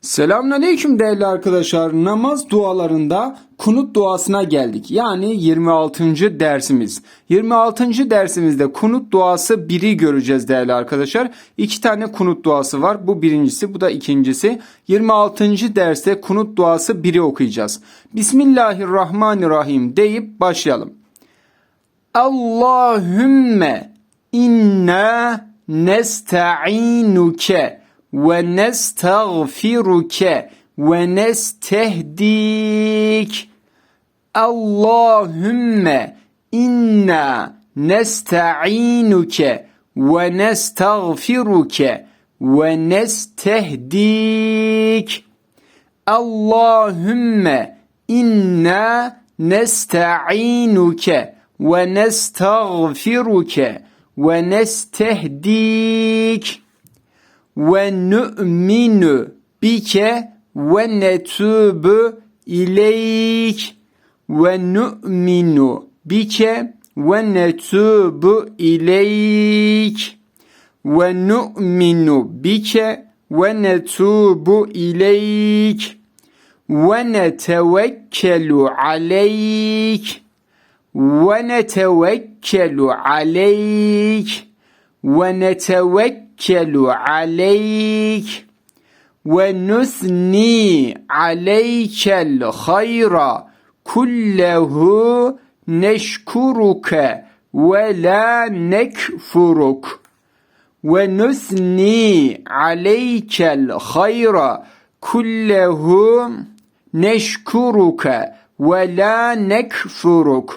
Selamünaleyküm değerli arkadaşlar. Namaz dualarında kunut duasına geldik. Yani 26. dersimiz. 26. dersimizde kunut duası 1'i göreceğiz değerli arkadaşlar. İki tane kunut duası var. Bu birincisi, bu da ikincisi. 26. derste kunut duası 1'i okuyacağız. Bismillahirrahmanirrahim deyip başlayalım. Allahümme inna nesta'inuke ونستغفرك ونستهديك اللهم إنا نستعينك ونستغفرك ونستهديك اللهم إنا نستعينك ونستغفرك ونستهديك ve nü'minu bike ve netübü ileyk. Ve nü'minu bike ve netübü ileyk. Ve nü'minu bike ve netubu ileyk. Ve netevekkelu aleyk. Ve netevekkelu aleyk. Ve netevekkelu ونتوكل عليك ونثني عليك الخير كله نشكرك ولا نكفرك. ونثني عليك الخير كله نشكرك ولا نكفرك.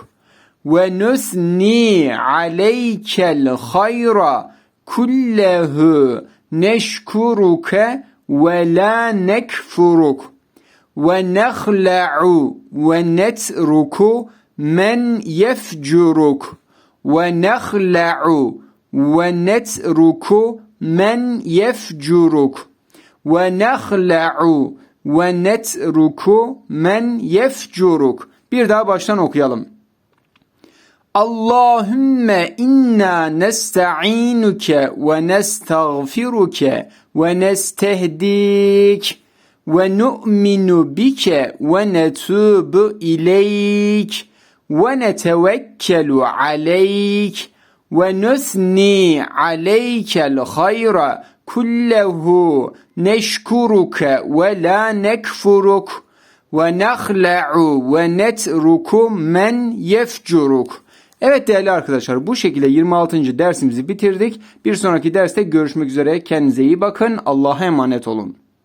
ونثني عليك الخير kullehu neşkuruke ve la nekfuruk ve nehla'u ve netruku men yefcuruk ve nehla'u ve netruku men yefcuruk ve nehla'u ve netruku men yefcuruk. Bir daha baştan okuyalım. Allahümme inna nesta'inuke ve nestağfiruke ve nestehdik ve nu'minu bike ve netubu ileyk ve netevekkelu aleyk ve nusni aleykel hayra kullehu neşkuruke ve la nekfuruk ve netruku men yefcuruk. Evet değerli arkadaşlar bu şekilde 26. dersimizi bitirdik. Bir sonraki derste görüşmek üzere. Kendinize iyi bakın. Allah'a emanet olun.